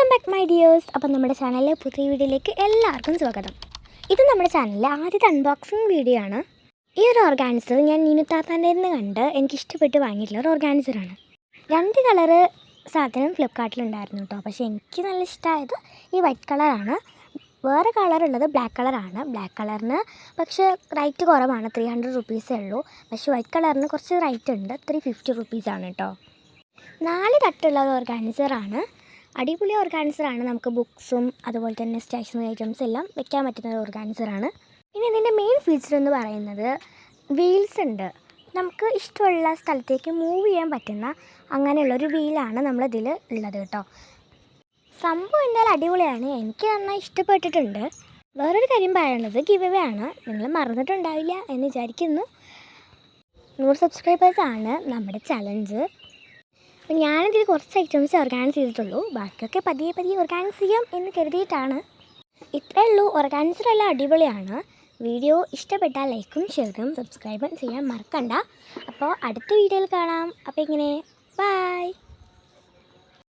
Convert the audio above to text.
Welcome back my dears അപ്പം നമ്മുടെ ചാനലിലെ പുതിയ വീഡിയോയിലേക്ക് എല്ലാവർക്കും സ്വാഗതം. ഇത് നമ്മുടെ ചാനലിലെ ആദ്യത്തെ അൺബോക്സിങ് വീഡിയോ ആണ്. ഈ ഒരു ഓർഗാനിസർ ഞാൻ നീനുത്താത്താന്റെ നിന്ന് കണ്ട് എനിക്ക് ഇഷ്ടപ്പെട്ട് വാങ്ങിയിട്ടുള്ള ഒരു ഓർഗാനിസറാണ് രണ്ട് കളറ് സാധനം ഫ്ലിപ്കാർട്ടിലുണ്ടായിരുന്നു കേട്ടോ പക്ഷേ എനിക്ക് നല്ല ഇഷ്ടമായത് ഈ വൈറ്റ് കളറാണ് വേറെ കളറുള്ളത് ബ്ലാക്ക് കളറാണ് ബ്ലാക്ക് കളറിന് പക്ഷേ റൈറ്റ് കുറവാണ്. ത്രീ ഹൺഡ്രഡ് റുപ്പീസേ ഉള്ളൂ. പക്ഷേ വൈറ്റ് കളറിന് കുറച്ച് റൈറ്റ് ഉണ്ട്. ത്രീ ഫിഫ്റ്റി റുപ്പീസാണ് കേട്ടോ നാല് തട്ടുള്ള ഒരു ഓർഗാനിസറാണ് അടിപൊളി ഓർഗാനിസറാണ് നമുക്ക് ബുക്സും അതുപോലെ തന്നെ സ്റ്റേഷനറി ഐറ്റംസ് എല്ലാം വെക്കാൻ പറ്റുന്ന ഒരു ഓർഗാനിസറാണ് പിന്നെ ഇതിന്റെ മെയിൻ ഫീച്ചർ എന്ന് പറയുന്നത് വീൽസ് ഉണ്ട്. നമുക്ക് ഇഷ്ടമുള്ള സ്ഥലത്തേക്ക് മൂവ് ചെയ്യാൻ പറ്റുന്ന അങ്ങനെയുള്ളൊരു വീലാണ് നമ്മളിതിൽ ഉള്ളത് കേട്ടോ. സംഭവം എന്തായാലും അടിപൊളിയാണ്. എനിക്ക് നന്നായി ഇഷ്ടപ്പെട്ടിട്ടുണ്ട്. വേറൊരു കാര്യം പറയുന്നത് ഗിവ് അവേ ആണ്. നിങ്ങൾ മറന്നിട്ടുണ്ടാവില്ല എന്ന് വിചാരിക്കുന്നു. നൂറ് സബ്സ്ക്രൈബേഴ്സാണ് നമ്മുടെ ചലഞ്ച് അപ്പം ഞാനിതിൽ കുറച്ച് ഐറ്റംസ് ഓർഗാനൈസ് ചെയ്തിട്ടുള്ളൂ. ബാക്കിയൊക്കെ പതിയെ പതിയെ ഓർഗാനൈസ് ചെയ്യാം എന്ന് കരുതിയിട്ടാണ്. ഇത്രയേ ഉള്ളൂ. ഓർഗാനൈസറെല്ലാം അടിപൊളിയാണ്. വീഡിയോ ഇഷ്ടപ്പെട്ടാൽ ലൈക്കും ഷെയറും സബ്സ്ക്രൈബും ചെയ്യാൻ മറക്കണ്ട. അപ്പോൾ അടുത്ത വീഡിയോയിൽ കാണാം. അപ്പോൾ ഇങ്ങനെ ബൈ.